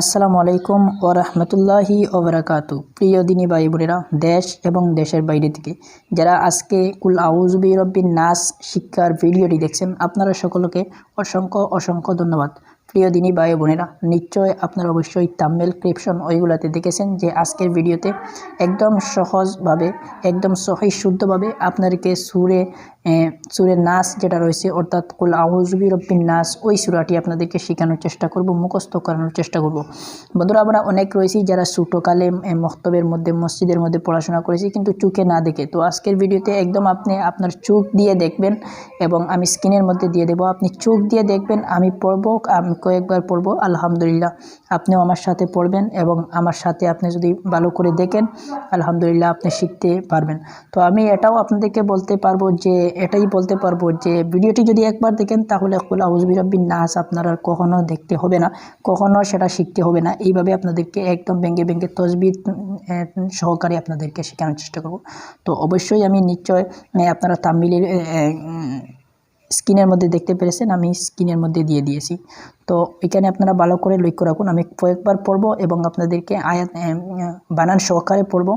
আসসালামু আলাইকুম ও রহমতুল্লাহি ওবরাকাতু প্রিয় দিনী ভাই বোনেরা, দেশ এবং দেশের বাইরে থেকে যারা আজকে কুল আউজবি রব্বিন নাস শিক্ষার ভিডিওটি দেখছেন, আপনারা সকলকে অসংখ্য অসংখ্য ধন্যবাদ। প্রিয় দিনী ভাই বোনেরা, নিশ্চয় আপনারা অবশ্যই তাম্মেল ক্রিপশন ওইগুলাতে দেখেছেন যে আজকের ভিডিওতে একদম সহজভাবে, একদম সহি শুদ্ধভাবে আপনাদেরকে সুরে সুরের নাচ যেটা রয়েছে, অর্থাৎ কুল আউজবি রব্বিন নাস, ওই সুরাটি আপনাদেরকে শেখানোর চেষ্টা করব, মুখস্থ করানোর চেষ্টা করব। বন্ধুরা, আমরা অনেক রয়েছি যারা ছোটোকালে মক্তবের মধ্যে, মসজিদের মধ্যে পড়াশোনা করেছি, কিন্তু চোখে না দেখে। তো আজকের ভিডিওতে একদম আপনি আপনার চোখ দিয়ে দেখবেন এবং আমি স্ক্রিনের মধ্যে দিয়ে দেবো, আপনি চোখ দিয়ে দেখবেন, আমি পড়ব কয়েকবার পড়ব, আলহামদুলিল্লাহ। আপনিও আমার সাথে পড়বেন এবং আমার সাথে আপনি যদি ভালো করে দেখেন, আলহামদুলিল্লাহ আপনি শিখতে পারবেন। তো আমি এটাও আপনাদেরকে বলতে পারব যে, এটাই বলতে পারব যে, ভিডিওটি যদি একবার দেখেন, তাহলে কুলা হুজবিরব্বিন নাচ আপনার আর কখনও দেখতে হবে না কখনও সেটা শিখতে হবে না। এইভাবে আপনাদেরকে একদম ভেঙে ভেঙে তসবির সহকারে আপনাদেরকে শেখানোর চেষ্টা করব। তো অবশ্যই আমি নিশ্চয় আপনারা তামিলের স্ক্রিনের মধ্যে দেখতে পেরেছেন, আমি স্ক্রিনের মধ্যে দিয়ে দিয়েছি। তো এখানে আপনারা ভালো করে লক্ষ্য রাখুন, আমি কয়েকবার পড়ব এবং আপনাদেরকে আয়াত বানান সহকারে পড়ব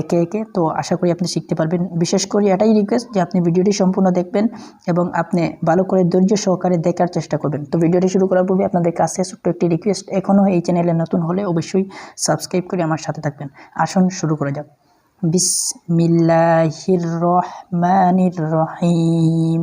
একে একে। তো আশা করি আপনি শিখতে পারবেন। বিশেষ করে এটাই রিকোয়েস্ট যে আপনি ভিডিওটি সম্পূর্ণ দেখবেন এবং আপনি ভালো করে ধৈর্য সহকারে দেখার চেষ্টা করবেন। তো ভিডিওটি শুরু করার পূর্বে আপনাদের কাছে ছোট্ট একটি রিকোয়েস্ট এখনও এই চ্যানেলে নতুন হলে অবশ্যই সাবস্ক্রাইব করে আমার সাথে থাকবেন। আসুন, শুরু করা যাক। বিসমিল্লাহির রহমানির রহিম।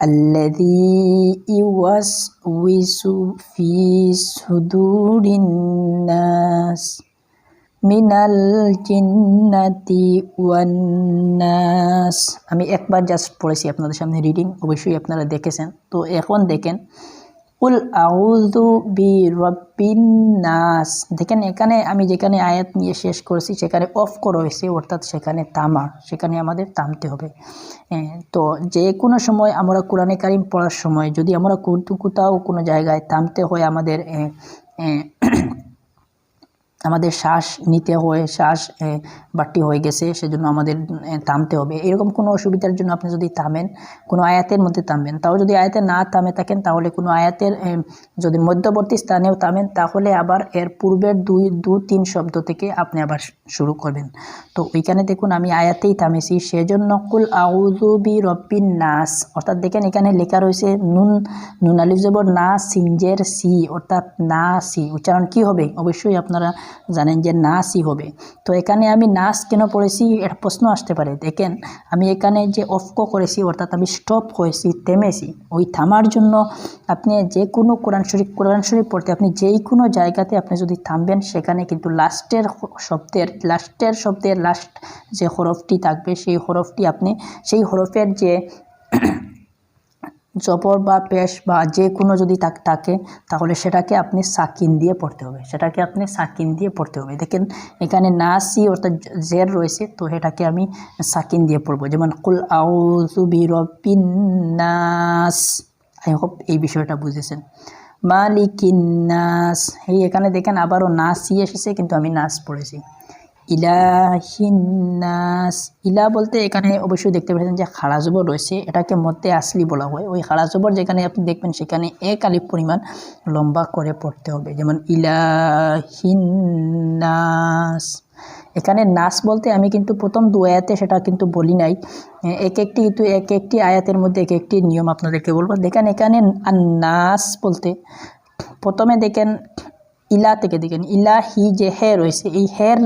الذي يوسوس في صدور الناس من الجنة والناس আমি একবার জাস্ট পড়েছি আপনাদের সামনে রিডিং অবশ্যই আপনারা দেখেছেন তো এখন দেখেন উল আউদু বি রব্বিন নাস। দেখেন এখানে আমি যেখানে আয়াত নিয়ে শেষ করেছি, সেখানে অফ করা হয়েছে, অর্থাৎ সেখানে তামা, সেখানে আমাদের তামতে হবে। তো যে কোনো সময় আমরা কোরআনে কারিম পড়ার সময়, যদি আমরা কোথাও কোনো জায়গায় তামতে হয় আমাদের আমাদের শ্বাস নিতে হয়, শ্বাস বাড়তি হয়ে গেছে, সেজন্য আমাদের থামতে হবে। এরকম কোনো অসুবিধার জন্য আপনি যদি থামেন, কোনো আয়াতের মধ্যে থামবেন, তাও যদি আয়াতে না থামে থাকেন, তাহলে কোনো আয়াতের যদি মধ্যবর্তী স্থানেও থামেন, তাহলে আবার এর পূর্বের দুই, দু, তিন শব্দ থেকে আপনি আবার শুরু করবেন। তো ওইখানে দেখুন, আমি আয়াতেই থামেছি, সেজন্য কুল আউযু বি রব্বিন নাস, অর্থাৎ দেখেন এখানে লেখা রয়েছে, নুন নুন আলিফ জবর না, সিনজের সি, অর্থাৎ না, সি। উচ্চারণ কি হবে? অবশ্যই আপনারা জানেন যে না সি হবে। তো এখানে আমি নাস কেন পড়েছি একটা প্রশ্ন আসতে পারে। দেখেন, আমি এখানে যে অফক করেছি, অর্থাৎ আমি স্টপ হয়েছি, থেমেছি, ওই থামার জন্য আপনি যে কোনো কোরআন শরীফ কোরআন শরীফ পড়তে আপনি যেই কোনো জায়গাতে আপনি যদি থামবেন, সেখানে কিন্তু লাস্টের শব্দের লাস্টের শব্দের লাস্ট যে হরফটি থাকবে, সেই হরফটি আপনি, সেই হরফের যে জবর বা পেশ বা যে কোনো যদি থাকে, তাহলে সেটাকে আপনি সাকিন দিয়ে পড়তে হবে। সেটাকে আপনি সাকিন দিয়ে পড়তে হবে। দেখেন, এখানে নাসি অর্থাৎ জের রয়েছে, তো সেটাকে আমি সাকিন দিয়ে পড়ব। যেমন, কুল আউযু বিরব্বিন নাস। আই হোপ এই বিষয়টা বুঝেছেন। মালিকিন নাস। এই এখানে দেখেন আবারও নাসই এসেছে, কিন্তু আমি নাস পড়েছি। ইলাহিনাস ইলা বলতে এখানে অবশ্যই দেখতে পাচ্ছেন যে খাড়াজবর রয়েছে, এটাকে মধ্যে আসলি বলা হয়। ওই খাড়াজবর যেখানে আপনি দেখবেন সেখানে এক আলিফ পরিমাণ লম্বা করে পড়তে হবে। যেমন ইলাহিনাস এখানে নাস বলতে আমি কিন্তু প্রথম দু আয়াতে সেটা কিন্তু বলি নাই। এক একটি কিন্তু এক একটি আয়াতের মধ্যে এক একটি নিয়ম আপনাদেরকে বলব। দেখেন এখানে নাস বলতে প্রথমে দেখেন ইলা থেকে দেখেন, ইলা হি যে হে রয়েছে, এই হের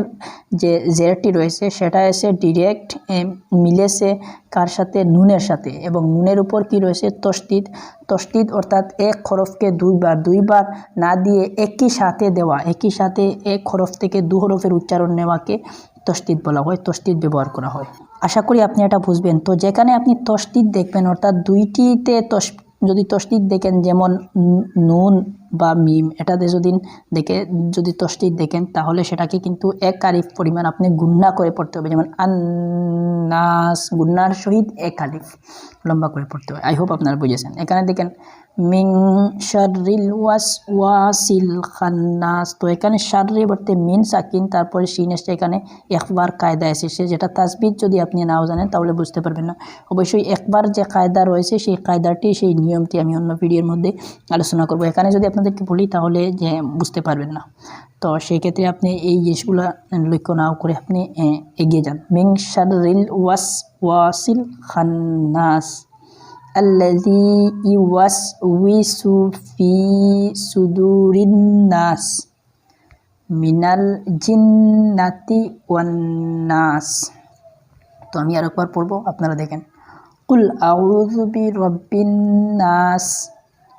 যে জেরটি রয়েছে, সেটা এসে ডিরেক্ট মিলেছে কার সাথে? নুনের সাথে। এবং নুনের উপর কি রয়েছে? তস্তিদ তস্তিদ অর্থাৎ এক খরফকে দুইবার দুইবার না দিয়ে একই সাথে দেওয়া, একই সাথে এক খরফ থেকে দু হরফের উচ্চারণ নেওয়াকে তস্তিদ বলা হয় তস্তিদ ব্যবহার করা হয়। আশা করি আপনি এটা বুঝবেন। তো যেখানে আপনি তস্তিদ দেখবেন, অর্থাৎ দুইটিতে তস, যদি তসদিদ দেখেন, যেমন নুন বা মিম এটাতে যদি দেখে, যদি তসদিদ দেখেন, তাহলে সেটাকে কিন্তু এক আলিফ পরিমাণ আপনি গুন্না করে পড়তে হবে। যেমন আন্নাস, গুন্নার সহিত এক আলিফ লম্বা করে পড়তে হবে। আই হোপ আপনারা বুঝেছেন। এখানে দেখেন মিং শারিল ওয়াস, ওয়াসিল খান্নাস। তো এখানে শাররি বলতে মিন, সাকিন, তারপরে সিন এসছে এখানে। একবার কায়দা এসেছে, যেটা তাসবিদ যদি আপনি নাও জানেন, তাহলে বুঝতে পারবেন না। অবশ্যই একবার যে কায়দা রয়েছে, সেই কায়দাটি, সেই নিয়মটি আমি অন্য ভিডিওর মধ্যে আলোচনা করব। এখানে যদি আপনাদেরকে বলি তাহলে যে বুঝতে পারবেন না। তো সেক্ষেত্রে আপনি এই জিনিসগুলো লক্ষ্য না করে আপনি এগিয়ে যান। মিং শারিল ওয়াস, ওয়াসিল খান্নাস আল্লাজি ইওয়াস উইসু ফি সুদুরিন নাস, মিনাল জিন্নাতি ওয়ান্নাস তো আমি আরেকবার পড়ব, আপনারা দেখেন। কুল আউযু বি নাস।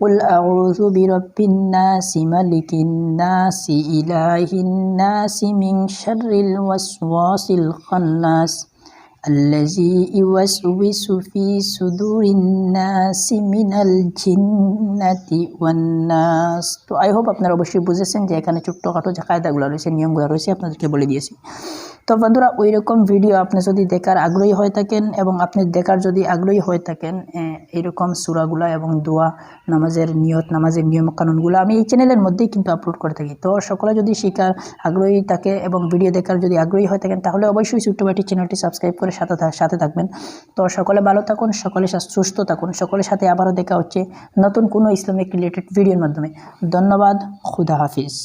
قل أعوذ برب الناس ملك الناس إله الناس من شر الوسواس الخناس الذي يوسوس في صدور الناس من الجنة والناس তো আই হোপ আপনারা অবশ্যই বুঝেছেন যে এখানে ছোট্টখাটো যে কায়দাগুলো রয়েছে নিয়মগুলো রয়েছে আপনাদেরকে বলে দিয়েছি তো বন্ধুরা ওই রকম ভিডিও আপনি যদি দেখার আগ্রহী হয়ে থাকেন এবং আপনি দেখার যদি আগ্রহী হয়ে থাকেন এইরকম সুরাগুলা এবং দোয়া, নামাজের নিয়ত, নামাজের নিয়ম কানুনগুলো আমি এই চ্যানেলের মধ্যেই কিন্তু আপলোড করে থাকি। তো সকলে যদি শেখার আগ্রহী থাকে এবং ভিডিও দেখার যদি আগ্রহী হয়ে থাকেন, তাহলে অবশ্যই ছোট্টবাটি চ্যানেলটি সাবস্ক্রাইব করে সাথে সাথে থাকবেন। তো সকলে ভালো থাকুন, সকলে সুস্থ থাকুন, সকলের সাথে আবারও দেখা হচ্ছে নতুন কোনো ইসলামিক রিলেটেড ভিডিওর মাধ্যমে। ধন্যবাদ, খুদা হাফিজ।